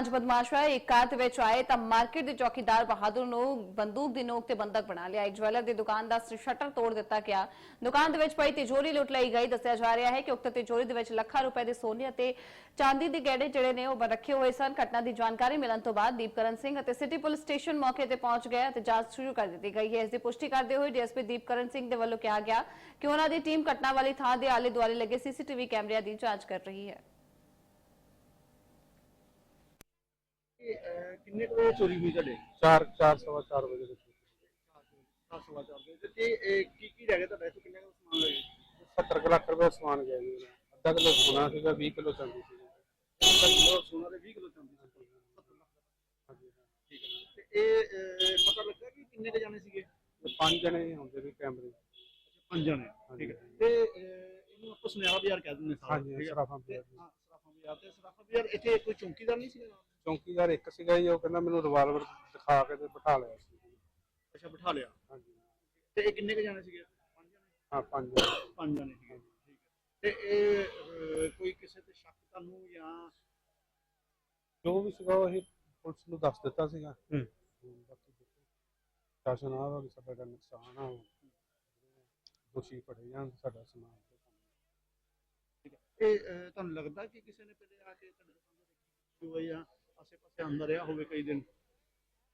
ਪੰਜ ਬਦਮਾਸ਼ ਹੋਏ ਇੱਕ ਵਿੱਚ ਆਏ ਤਾਂ ਮਾਰਕੀਟ ਦੇ ਚੌਕੀਦਾਰ ਬਹਾਦਰ ਨੂੰ ਬੰਦੂਕ ਦੀ ਨੋਕ ਤੇ ਬੰਦਕ ਬਣਾ ਲਿਆ। ਇੱਕ ਜਵੈਲਰ ਦੀ ਦੁਕਾਨ ਦਾ ਸ਼ਟਰ ਤੋੜ ਦਿੱਤਾ ਗਿਆ। ਦੁਕਾਨ ਦੇ ਵਿੱਚ ਪਈ ਤਿਜੋਰੀ ਲੁੱਟ ਲਈ ਗਈ। ਦੱਸਿਆ ਜਾ ਰਿਹਾ ਹੈ ਕਿ ਉਕਤ ਤਿਜੋਰੀ ਦੇ ਵਿੱਚ ਲੱਖਾਂ ਰੁਪਏ ਦੇ ਸੋਨੇ ਅਤੇ ਚਾਂਦੀ ਦੇ ਗਹਿਣੇ ਜਿਹੜੇ ਨੇ ਉਹ ਰੱਖੇ ਹੋਏ ਸਨ। ਘਟਨਾ ਦੀ ਜਾਣਕਾਰੀ ਮਿਲਣ ਤੋਂ ਬਾਅਦ ਦੀਪਕਰਨ ਸਿੰਘ ਅਤੇ ਸਿਟੀ ਪੁਲਿਸ ਸਟੇਸ਼ਨ ਮੌਕੇ ਤੇ ਪਹੁੰਚ ਗਏ ਅਤੇ ਜਾਂਚ ਸ਼ੁਰੂ ਕਰ ਦਿੱਤੀ ਗਈ ਹੈ। ਇਸ ਦੀ ਪੁਸ਼ਟੀ ਕਰਦੇ ਹੋਏ ਡੀਐਸਪੀ ਦੀਪਕਰਨ ਸਿੰਘ ਦੇ ਵੱਲੋਂ ਕਿਹਾ ਗਿਆ ਕਿ ਉਹਨਾਂ ਦੀ ਟੀਮ ਘਟਨਾ ਵਾਲੀ ਥਾਂ ਦੇ ਆਲੇ ਦੁਆਲੇ ਲੱਗੇ ਸੀਸੀਟੀਵੀ ਕੈਮਰਿਆਂ ਦੀ ਜਾਂਚ ਕਰ ਰਹੀ ਹੈ ਇਹ, ਅਹ, ਕਿੰਨੇ ਕੁ ਵਜੇ ਚੋਰੀ ਹੋਈ ਤੁਹਾਡੇ? ਚਾਰ ਚਾਰ ਸਵਾ ਚਾਰ ਵਜੇ ਦੇ ਦਸ ਸਵਾ ਚਾਰ ਵਜੇ। ਤੇ ਇਹ ਕੀ ਕੀ ਰਹਿ ਗਿਆ ਤੁਹਾਡਾ? ਇੱਥੋਂ ਕਿੰਨਾ ਕੁ ਸਮਾਨ ਲੱਗੇ 70 ਕੁ ਲੱਖ ਰੁਪਏ ਸਮਾਨ ਗਿਆ ਜੀ ਮੇਰਾ। ਅੱਧਾ ਕਿਲੋ ਸੋਨਾ ਸੀਗਾ 20 ਕਿਲੋ ਚਾਂਦੀ ਸੀ ਸੋਨਾ ਦੇ 20 ਕਿਲੋ ਚਾਂਦੀ ਸੀ। 70 ਲੱਖ ਹਾਂਜੀ ਠੀਕ ਹੈ। ਤੇ ਇਹ ਅਹ, ਪਤਾ ਲੱਗਾ ਕਿ ਕਿੰਨੇ ਕੁ ਜਾਣੇ ਸੀਗੇ? ਤੇ ਪੰਜ ਜਣੇ ਹੀ ਹੁੰਦੇ ਵੀ ਕੈਮਰੇ। ਪੰਜ ਜਾਣੇ। ਠੀਕ ਹੈ। ਤੇ ਅਹ, ਇਹਨੂੰ ਆਪਾਂ ਸੁਨਿਆਰਾ ਬਾਜ਼ਾਰ ਕਹਿ ਦਿੰਦੇ ਸਾਰਾ। ਹਾਂਜੀ ਠੀਕ ਹੈ? ਸਰਾਫਾਂ ਤੇ ਪਿਆ ਹਾਂ ਸਰਾਫਾਂ ਬਾਜ਼ਾਰ। ਤੇ ਸਰਾਫਾਂ ਬਾਜ਼ਾਰ ਇੱਥੇ ਕੋਈ ਚੌਂਕੀਦਾਰ ਨਹੀਂ ਸੀਗਾ ਨਾਲ? ਚੌਂਕੀਦਾਰ ਇੱਕ ਸੀਗਾ ਜੀ ਉਹ ਕਹਿੰਦਾ ਮੈਨੂੰ ਰਿਵਾਲਵਰ ਦਿਖਾ ਕੇ ਤੇ ਬਿਠਾ ਲਿਆ ਸੀ। ਅੱਛਾ ਬਿਠਾ ਲਿਆ? ਹਾਂਜੀ। ਤੇ ਇਹ ਕਿੰਨੇ ਕੁ ਜਾਣੇ ਸੀਗੇ? ਪੰਜ ਜਾਣੇ? ਹਾਂ ਪੰਜ ਜਣੇ। ਪੰਜ ਜਾਣੇ ਸੀਗੇ ਠੀਕ ਹੈ। ਤੇ ਇਹ ਅਹ, ਕੋਈ ਕਿਸੇ ਤੇ ਸ਼ੱਕ ਤੁਹਾਨੂੰ ਜਾਂ ਜੋ ਵੀ ਸੀਗਾ ਉਹ ਅਸੀਂ ਪੁਲਿਸ ਨੂੰ ਦੱਸ ਦਿੱਤਾ ਸੀਗਾ। ਹੂੰ। ਹੂੰ, ਬਾਕੀ ਦੇਖੋ। ਸ਼ਾਸਨ ਆ ਵਾ ਸਾਡਾ ਜਿਹੜਾ ਨੁਕਸਾਨ ਆ ਉਹ ਦੋਸ਼ੀ ਫੜੇ ਜਾਣ ਸਾਡਾ ਸਮਾਨ ਤੇ ਕੰਮ। ਇਹ ਅਹ, ਤੁਹਾਨੂੰ ਲੱਗਦਾ ਕਿ ਕਿਸੇ ਨੇ ਪਹਿਲੇ ਆ ਕੇ ਤੁਹਾਡੇ ਦੁਕਾਨ ਵਿੱਚ ਹੋਵੇ ਜਾਂ ਆਸੇ-ਪਾਸੇ ਅੰਦਰ ਰਿਹਾ ਹੋਵੇ ਕਈ ਦਿਨ?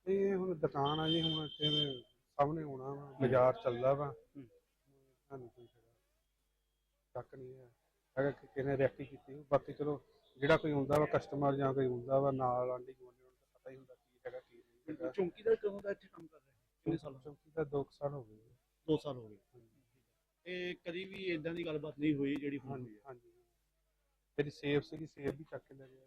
ਇਹ ਹੁਣ ਦੁਕਾਨ ਆ ਜੀ ਹੁਣ ਇੱਥੇ ਵੀ ਸਾਹਮਣੇ ਆਉਣਾ ਵਾ ਬਾਜ਼ਾਰ ਚੱਲਦਾ ਵਾ। ਹੂੰ। ਸਾਨੂੰ ਕੋਈ ਸ਼ੱਕ ਨਹੀਂ ਹੈ। ਹੈਗਾ ਕਿ ਕਿਸੇ ਨੇ ਰੈਕਟੀ ਕੀਤੀ ਹੋਊ। ਬਾਕੀ ਚਲੋ ਜਿਹੜਾ ਕੋਈ ਹੁੰਦਾ ਵਾ ਕਸਟਮਰ ਜਾਂ ਕੋਈ ਹੁੰਦਾ ਵਾ ਨਾਲ ਆਂਢੀ ਗੁਆਂਢੀ ਨੂੰ ਤਾਂ ਪਤਾ ਹੀ ਹੁੰਦਾ ਕੀ ਹੈਗਾ ਕੀ ਨਹੀਂ ਹੈਗਾ। ਚੌਂਕੀਦਾਰ ਕਦੋਂ ਦਾ ਇੱਥੇ ਕੰਮ ਕਰ ਰਿਹਾ ਕਿੰਨੇ ਸਾਲ ਚੌਂਕੀ ਦਾ 2 ਸਾਲ ਹੋ ਗਏ। ਜੀ। 2 ਸਾਲ ਹੋ ਗਏ। ਇਹ ਕਦੀ ਵੀ ਇਦਾਂ ਦੀ ਗੱਲਬਾਤ ਨਹੀਂ ਹੋਈ ਜਿਹੜੀ ਹੁਣ ਹਾਂਜੀ ਹੋਈ ਹੈ? ਹਾਂਜੀ। ਜਿਹੜੀ ਸੇਫ ਸੀਗੀ ਸੇਫ ਵੀ ਚੱਕ ਕੇ ਲੈ ਗਏ